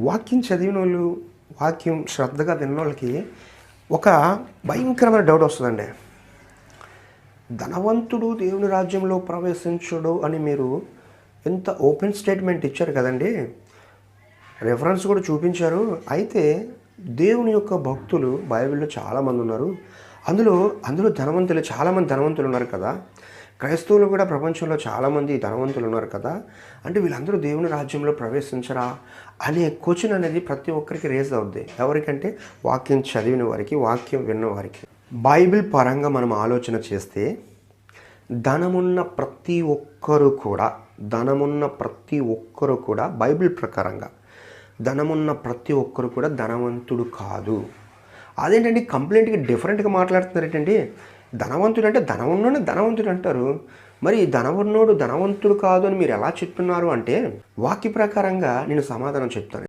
వాక్యం చదివిన వాళ్ళు వాక్యం శ్రద్ధగా విన్న వాళ్ళకి ఒక భయంకరమైన డౌట్ వస్తుందండి. ధనవంతుడు దేవుని రాజ్యంలో ప్రవేశించడు అని మీరు ఎంత ఓపెన్ స్టేట్మెంట్ ఇచ్చారు కదండి. రెఫరెన్స్ కూడా చూపించారు. అయితే దేవుని యొక్క భక్తులు బైబిల్లో చాలామంది ఉన్నారు. అందులో అందులో ధనవంతులు చాలామంది ధనవంతులు ఉన్నారు కదా. క్రైస్తవులు కూడా ప్రపంచంలో చాలామంది ధనవంతులు ఉన్నారు కదా? అంటే వీళ్ళందరూ దేవుని రాజ్యంలో ప్రవేశించరా? అనే క్వశ్చన్ అనేది ప్రతి ఒక్కరికి రేజ్ అవుద్ది. ఎవరికంటే? వాక్యం చదివిన వారికి వాక్యం విన్న వారికి. బైబిల్ పరంగా మనం ఆలోచన చేస్తే ధనమున్న ప్రతి ఒక్కరు కూడా ధనమున్న ప్రతి ఒక్కరు కూడా బైబిల్ ప్రకారంగా ధనమున్న ప్రతి ఒక్కరు కూడా ధనవంతుడు కాదు. అదేంటండి? కంప్లైంట్కి డిఫరెంట్గా మాట్లాడుతున్నారు ఏంటంటే ధనవంతుడు అంటే ధనమున్నోడు ధనవంతుడు అంటారు. మరి ఈ ధనవున్నోడు ధనవంతుడు కాదు అని మీరు ఎలా చెప్తున్నారు అంటే వాక్య ప్రకారంగా నేను సమాధానం చెప్తాను.